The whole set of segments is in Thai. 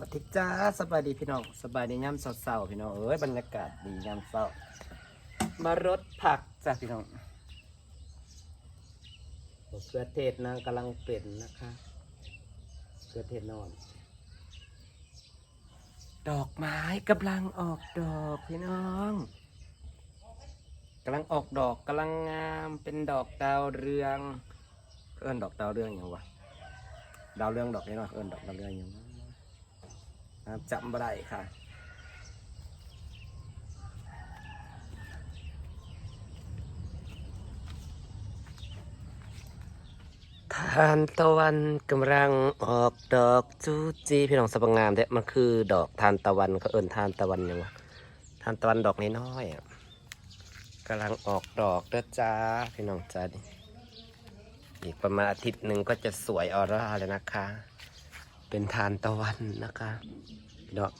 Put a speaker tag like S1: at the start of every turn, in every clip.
S1: วัสดีจ้าสบายดีพี่น้องสบายดีย่ำเศร้าๆพี่น้องเอ้ยบรรยากาศดีย่ำเศร้ามารดผักจ้ะพี่น้องมะเขือเทศนางกำลังเป็นนะคะมะเขือเทศนอน ดอกไม้กำลังออกดอกพี่น้องกำลังออกดอกกำลังงามเป็นดอกดาวเรือง เอิ้นดอกดาวเรืองอย่างวะดาวเรืองดอกนี้เนาะเอิ้นดอกดาวเรืองอย่างวะ นะครับจำบ่ได้ค่ะทานตะวันกำลังออกดอกจูจีพี่น้องสปังงามเด้มันคือดอกทานตะวันเขาเอิ้นทานตะวันยังวะทานตะวันดอกน้อยๆอะกำลังออกดอกเด้อจ้าพี่น้องจ้าดิอีกประมาณอาทิตย์หนึ่งก็จะสวยออร่าเลยนะคะ เป็นทานตะวันนะคะดอก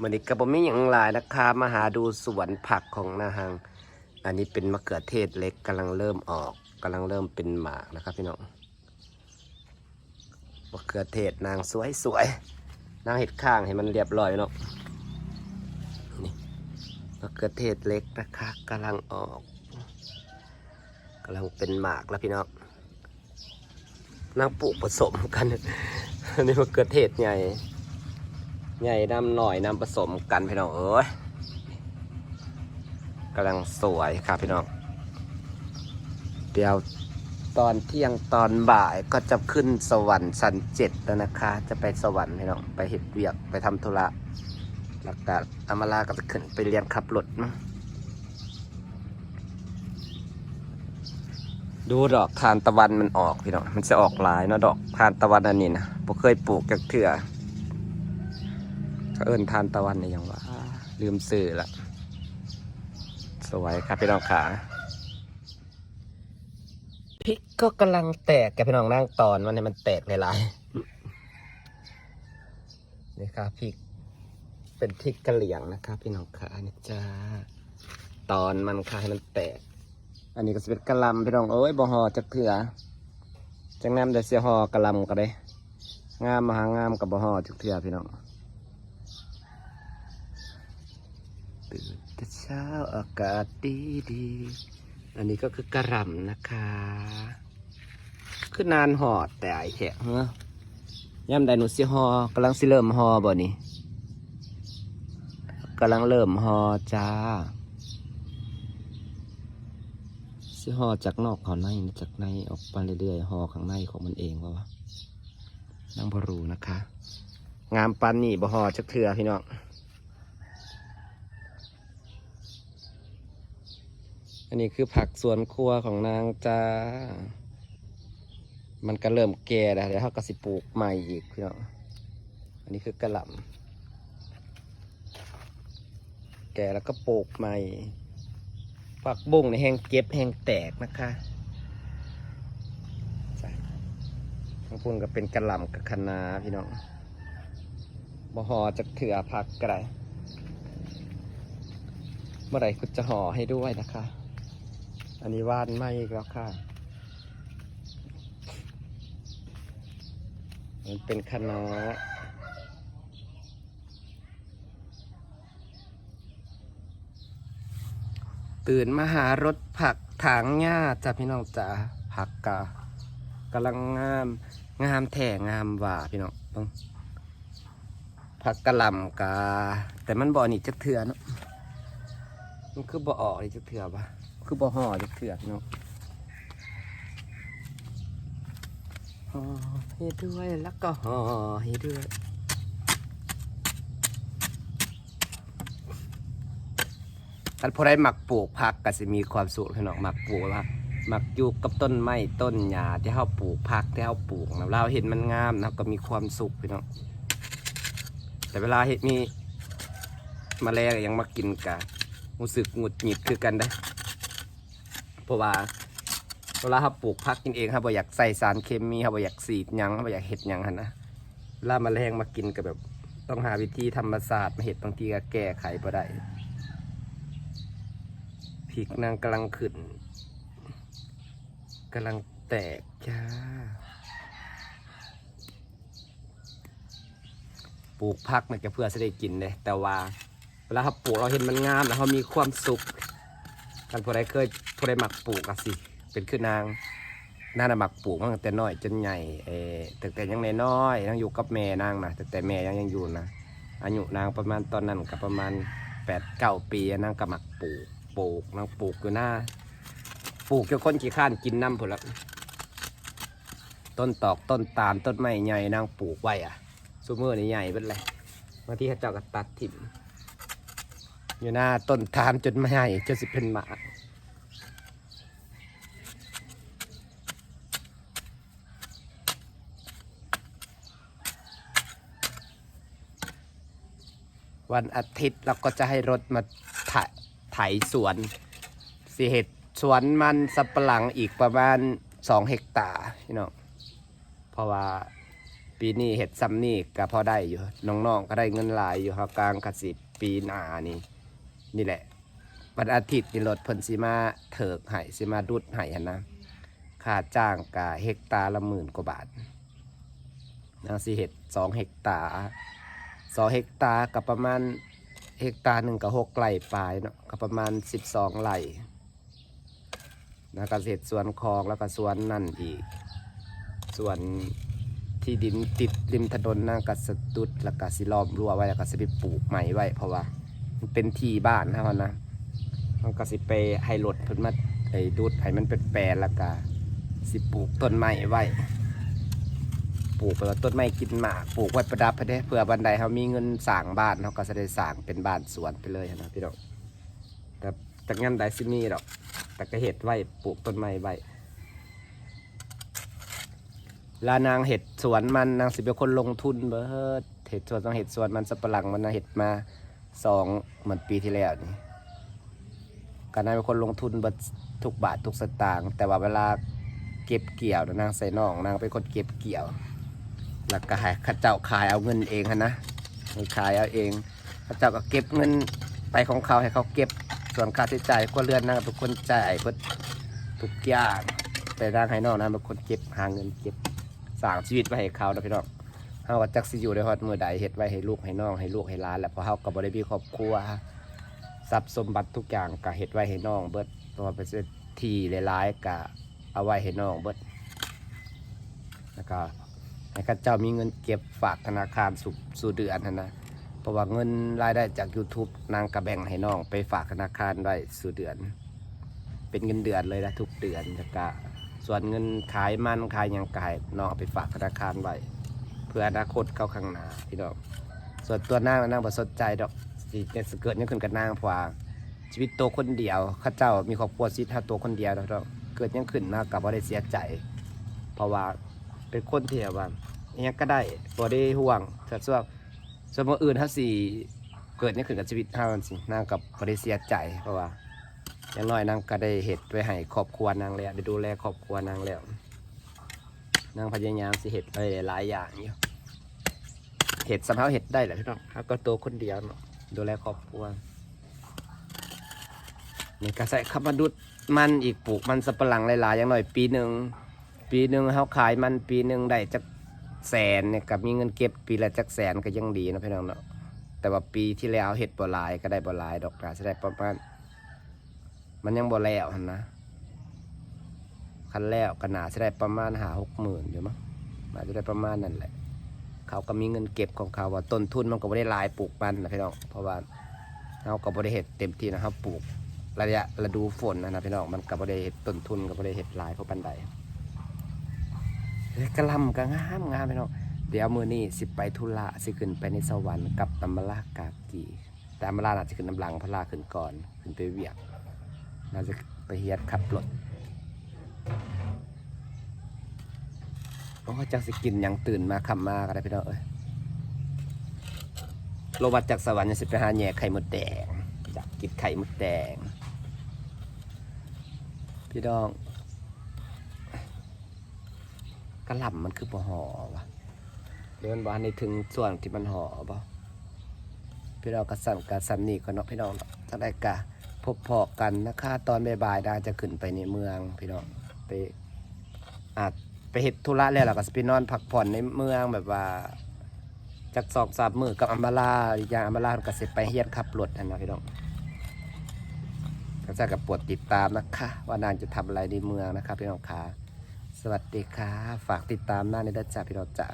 S1: มันนี้กระบมีอย่างหลายนะคะ มาหาดูสวนผักของนาฮัง อันนี้เป็นมะเขือเทศเล็กกำลังเริ่มออกกำลังเริ่มเป็นหมากนะครับพี่น้องมะเขือเทศนางสวยสวยๆนางเห็ดข้างให้มันเรียบร้อยเนาะนี่มะเขือเทศเล็กนะคะกำลังออกกำลังเป็นหมากแล้วพี่น้อง นางปลูกผสมกัน อันนี้มะเขือเทศใหญ่ ใหญ่น้ำหน่อยน้ำผสมกันพี่น้องเอ้ยกำลังสวยครับพี่น้อง เดี๋ยวตอนเที่ยงตอนบ่ายก็จะขึ้นสวรรค์ชั้นเจ็ดแล้วนะคะ จะไปสวรรค์พี่น้องไปเห็ดเวียกไปทำธุระหลักการอามาลาก็จะขึ้นไปเรียนขับรถมั้ง ดูดอกทานตะวันมันออกพี่น้องมันจะออกหลายเนาะดอกทานตะวันอันนี้นะผมเคยปลูกจากเถื่อเขาเอิ้นทานตะวันเนี่ยยังว่าลืมสื่อละสวยครับพี่น้องขาพริกก็กำลังแตกกับพี่น้องนั่งตอนมันให้มันแตกหลายๆนี่ครับพริก เป็นพริกกระเหลี่ยงนะครับพี่น้องขาเนี่ยจ้าตอนมันค่ะให้มันแตก อันนี้ก็จะเป็นกะลำพี่น้องเอ้ยบ่หอจักเถื่อจังน้ำเดี๋ยวเสียหอกะลำก็ได้งามมาหางามกับบ่หอจักเถื่อพี่น้องตื่นแต่เช้าอากาศดีดีอันนี้ก็คือกระลำนะคะ คือนานหอแต่ไอแฉะเฮ้ย่ำใดหนูสิหอกำลังสิเริ่มหอบ่นี่กำลังเริ่มหอจ้า สิหอจากนอกเขอในจากในออกไปเรื่อยๆห่อข้างในของมันเองวะวะนั่งพรูนะคะ งามปันนี่บ่ห่อจักเถื่อพี่น้องอันนี้คือผักสวนครัวของนางจ้า มันก็เริ่มแก่แล้วเดี๋ยวเขาก็สิปลูกใหม่อีกพี่น้อง อันนี้คือกระหล่ำแก่แล้วก็ปลูกใหม่ ผักบุ้งในแห้งเก็บแห้งแตกนะคะจ้ะข้างพุ่นก็เป็นกระหล่ำกับคะนาพี่น้องบ่ห่อจากเถื่อผักกระไรเมื่อไหร่คุณจะห่อให้ด้วยนะคะ อันนี้วาดไม่อีกแล้วค่ะ มันเป็นคณะ ตื่นมาหารถผักถางหญ้าจ้ะพี่น้องจ๋าผักกะกำลังงามงามแท่งามหว่าพี่น้องเบิ่งผักกะหล่ำกาแต่มันบ่อนี่จักเถื่อเนาะมันคือบ่ออกนี่จักเถื่อปะคือบ่อห่อจักเถื่อกเนาะห่อให้ด้วยแล้วก็ห่อให้ด้วย ท่านผู้ใดหมักปลูกผักก็สิมีความสุขพี่น้องหมักปลูกละหมักอยู่กับต้นไม้ต้นหญ้าที่เฮาปลูกผักที่เฮาปลูกนะเราเห็นมันงามนะก็มีความสุขพี่น้องแต่เวลาเห็นมีมแมลงยังมากินกะรู้สึกหงุดหงิดคือกันได้เพราะว่าเวลาเราปลูกผักกินเองครับบ่อยากใส่สารเคมีครับบ่อยากสีดยังครับบ่อยากเห็ดยังหันนะเวลาแมลงมากินก็แบบ ต้องหาวิธีธรรมศาสตร์มาเห็ดบางทีก็แก้ไขบ่ได้ พริกนางกำลังขึ้นกำลังแตกจ้า ปลูกพักมันก็เพื่อจะได้กินเลยแต่ว่าเวลาเราปลูกเราเห็นมันงามแล้วเรามีความสุขกันผู้ใดเคยผู้ใดหมักปลูกอะสิ เป็นคือนางนางน่ะหมักปลูกมาตั้งแต่น้อยจนใหญ่เออตั้งแต่ยังน้อยๆนางอยู่กับแม่นางนะตั้งแต่แม่ยังยังอยู่นะอายุนางประมาณตอนนั้นก็ประมาณแปดเก้าปีนางก็หมักปลูก ปลูกนางปลูกอยู่หน้าปลูกจนคนขี้ข้านกินน้ำผลละต้นตอกต้นตาลต้นไม้ใหญ่นางปลูกไว้อะซูเมอร์นี่ใหญ่เป็นไรบางทีเขาเจ้าก็ตัดถิ่มอยู่หน้าต้นทานจนไม่ให้จนสิเป็นหมาวันอาทิตย์เราก็จะให้รถมาไถ ไถสวนสิเห็ดสวนมันสับปะหลังอีกประมาณสองเฮกตาร์พี่น้องเพราะว่าปีนี้เห็ดซ้ำนี่ก็พอได้อยู่น้องๆก็ได้เงินหลายอยู่ครับกลางกสิปีหน้านี่นี่แหละวันอาทิตย์นี่รถเพิ่นสิมาเถิกให้สิมาดุดให้หันนะค่าจ้างกะเฮกตาร์ละหมื่นกว่าบาทนางสิเห็ดสองเฮกตาร์สองเฮกตาร์กับประมาณ เฮกตาร์หนึ่งกับหกไร่ปลายเนาะกับประมาณสิบสองไร่นะก็สิเห็ดสวนคลองแล้วก็สวนนั่นอีก ส่วนที่ดินติดริมถนนนางก็สตุดแล้วก็สิล้อมรั้วไว้แล้วก็สิไปปลูกใหม่ไว้เพราะว่ามันเป็นที่บ้านนะมันนะมันก็สิไปให้รถเพิ่นมาไอ้ดูดให้มันเป็นแปลแล้วก็สิปลูกต้นไม้ไว้ ปลูกไปว่าต้นไม้กินหมากปลูกไว้ประดับไปได้เผื่อบันไดเขามีเงินสร้างบ้านเขาก็จะได้สร้างเป็นบ้านสวนไปเลยนะพี่น้องแต่แต่งั้นได้สิมีหรอก แต่ก็เห็ดไว้ปลูกต้นไม้ไว้ลานางเห็ดสวนมันนางสิเป็นคนลงทุนเบิดเห็ดสวนต้องเห็ดสวนมันสับปะหลังมันนะเห็ดมาสองเหมือนปีที่แล้วนี่การนายเป็นคนลงทุนเบัดทุกบาททุกสตางค์แต่ว่าเวลาเก็บเกี่ยวนะนางใส่น่องนางเป็นคนเก็บเกี่ยว แล้วก็ให้ข้าเจ้าขายเอาเงินเองหั้นะขายเอาเองข้าเจ้าก็เก็บเงินไปของเขาให้เขาเก็บส่วนค่าใช้จ่ายก็เรือนนางเป็นคนจ่ายเพิ่นทุกอย่างแต่างให้น้องนางคนเก็บหาเงินเก็บสร้างชีวิตไว้ให้เขานะพี่น้องเฮาก็จักสิอยู่ได้ฮอดมือใดเฮ็ดไว้ให้ลูกให้น้องให้ลูกให้หลานแหละเพราะเฮาก็บ่ได้มีครอบครัวทรัพย์สมบัติทุกอย่างก็เฮ็ดไว้ให้น้อง เบิดเพราะว่าเป็นที่หลายๆก็เอาไว้ให้น้องเบิดแล้วก็ ให้ข้าเจ้ามีเงินเก็บฝากธนาคารสู่สู่เดือนนะเพราะว่าเงินรายได้จาก YouTube นางก็แบ่งให้น้องไปฝากธนาคารไว้สู่เดือน เป็นเงินเดือนเลยนะทุกเดือนแล้วก็ส่วนเงินขายมันขายยังก็ให้น้องเอาไปฝากธนาคารไว้เพื่ออนาคตเข้าข้างหน้าพี่น้องส่วนตัวนางนางบ่สนใจดอกสิเนี่ยสิเกิดยังขึ้นกับนางพวาชีวิตตัวคนเดียวข้าเจ้ามีครอบครัวชีวิตถ้าตัวคนเดียวดอกเกิดยังขึ้นมากับบ่ได้เสียใจ เพราะว่า เป็นคนที่แบบว่าอิหยังก็ได้บ่ได้ห่วงแต่ส่วนส่วนอื่นถ้าสิเกิดหยังขึ้นกับชีวิตเฮาจังซี่นางกับบ่ได้เสียใจเพราะว่าอย่างน้อยนางก็ได้เฮ็ดไว้ให้ครอบครัวนางแล้วได้ดูแลครอบครัวนางแล้วนางพยายามสิเห็ดไปหลายอย่างอยู่เห็ดสำเฮาเห็ดได้แหละพี่น้องครับก็ตัวคนเดียวเนาะดูแลครอบครัวนี่ก็ใส่ขับมาดุดมันอีกปลูกมันสับปะหลังหลายๆอย่างหน่อยปีหนึ่ง ปีหนึ่งเฮาขายมันปีหนึ่งได้จักแสนเนี่ยกับมีเงินเก็บปีละจักแสนก็ยังดีนะพี่น้องเนาะแต่ว่าปีที่แล้วเห็ดบ่หลายก็ได้บ่หลายดอกก็จะได้ประมาณมันยังบ่แล้วนะคันแล้วก็น่าจะได้ประมาณหาหกหมื่นอยู่มั้งน่าจะได้ประมาณนั่นแหละ เขาก็มีเงินเก็บของเขาว่าต้นทุนมันก็ไม่ได้ลายปลูกมันนะพี่น้องเพราะว่าเราก็บริเหตุเต็มที่นะครับปลูกระยะฤดูฝนนะนะพี่น้องมันก็บบริเหตุต้นทุนก็บบริเหตุลายเพราะปันใด กระลำก็งามงามพี่น้องเดี๋ยวมือนี้สิไปทุระสิขึ้นไปในสวรรค์กับตำมะลากากีแต่ตำมะลาน่าจะขึ้นน้ำหลังพระลาขึ้นก่อนขึ้นไปเวียกน่าจะไปเฮียดขับรถโอ้จักสิกินยังตื่นมาคำมาก็ได้พี่น้องเอ้ยโลบัดจากสวรรค์ยังสิไปหาแหย่ไข่มดแดงอยากกินไข่มดแดง พี่น้อง กระหล่ำมันคือบ่ห่อวะเดินบ้านบ่ในถึงส่วนที่มันห่อบ่พี่น้องกระสันกระสันนี่ก็เนาะพี่น้องจะได้กะพบพอกันนะคะตอนบ่ายๆดาจะขึ้นไปในเมืองพี่น้องไปอาจไปเห็ดธุระแล้วล่ะก็ไปนอนพักผ่อนในเมืองแบบว่าจากสองสามมือกับอัมบาลาอย่างอัมบาลาก็เสร็จไปเฮียนขับรถนะพี่น้องก็จะกับปวดติดตามนะคะ ว่านางจะทำอะไรในเมืองนะครับพี่น้องขา สวัสดีค่ะ ฝากติดตามหน้าในดัชจ่าพี่ดอจ้า